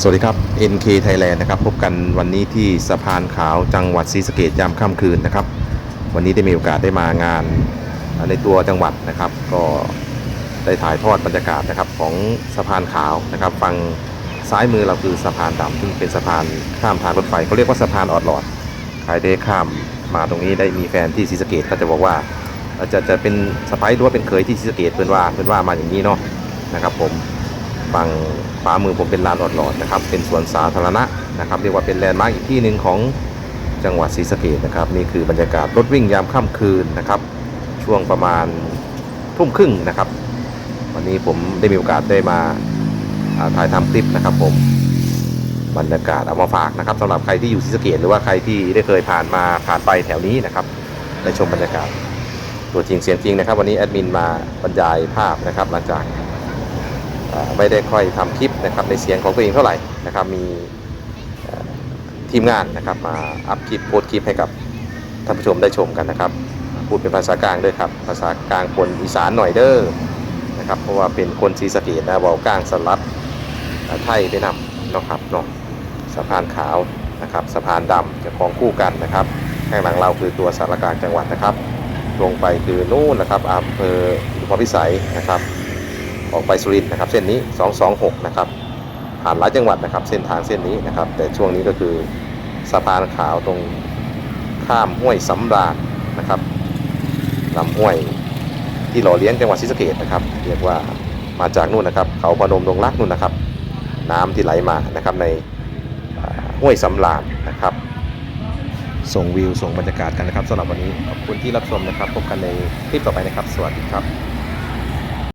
สวัสดีครับ NK Thailand นะครับ พบกันวันนี้ที่สะพานขาวจังหวัดศรีสะเกดยามค่ำคืนนะครับ วันนี้ได้มีโอกาสได้มางานในตัวจังหวัดนะครับ ก็ได้ถ่ายทอดบรรยากาศนะครับของสะพานขาวนะครับฝั่งซ้ายมือเราคือสะพานดำซึ่งเป็นสะพานข้ามทางรถไฟเขาเรียกว่าสะพานออดหลอดใครได้ข้ามมาตรงนี้ได้มีแฟนที่ศรีสะเกดก็จะบอกว่าจะจะเป็นสะพ้ายหรือว่าเป็นเคยที่ศรีสะเกดเป็นว่าเป็นว่ามาอย่างนี้เนาะนะครับผม ฝั่งขวามือผมเป็นลานอดหลอดนะครับ เป็นสวนสาธารณะนะครับ เรียกว่าเป็นแลนด์มาร์กอีกที่หนึ่งของจังหวัดศรีสะเกดนะครับ นี่คือบรรยากาศรถวิ่งยามค่ำคืนนะครับ ช่วงประมาณทุ่มครึ่งนะครับ วันนี้ผมได้มีโอกาสได้มาถ่ายทำคลิปนะครับผมบรรยากาศเอามาฝากนะครับสำหรับใครที่อยู่ศรีสะเกดหรือว่าใครที่ได้เคยผ่านมาผ่านไปแถวนี้นะครับได้ชมบรรยากาศ ตัวจริงเสียงจริงนะครับ วันนี้แอดมินมาบรรยายภาพนะครับหลังจาก ไม่ได้ค่อยทำคลิปนะครับในเสียงของตัวเองเท่าไหร่นะครับมีทีมงานนะครับมาอัพคลิปโพสคลิปให้กับท่านผู้ชมได้ชมกันนะครับ พูดเป็นภาษากลางด้วยครับภาษากลางคนอีสานหน่อยเด้อนะครับเพราะว่าเป็นคนศรีสเกดนะเวากลางสลัดไทยไปนำนะครับเนาะสะพานขาวนะครับสะพานดำจะคล้องคู่กันนะครับข้างหลังเราคือตัวสารกลางจังหวัดนะครับ ลงไปคือนู่นนะครับอำเภออุปพิสัยนะครับ ออกไปสุรินทร์นะครับ เส้นนี้ 226 นะครับ ผ่านหลายจังหวัดนะครับ เส้นทางเส้นนี้นะครับ แต่ช่วงนี้ก็คือสะพานขาวตรงข้ามห้วยสำราญนะครับลำห้วยที่หล่อเลี้ยงจังหวัดศรีสะเกดนะครับ เรียกว่ามาจากนู่นนะครับ เขาพนมดงรักนู่นนะครับ น้ำที่ไหลมานะครับในห้วยสำราญนะครับ ส่งวิวส่งบรรยากาศกันนะครับสำหรับวันนี้ขอบคุณที่รับชมนะครับพบกันในคลิปต่อไปนะครับ สวัสดีครับ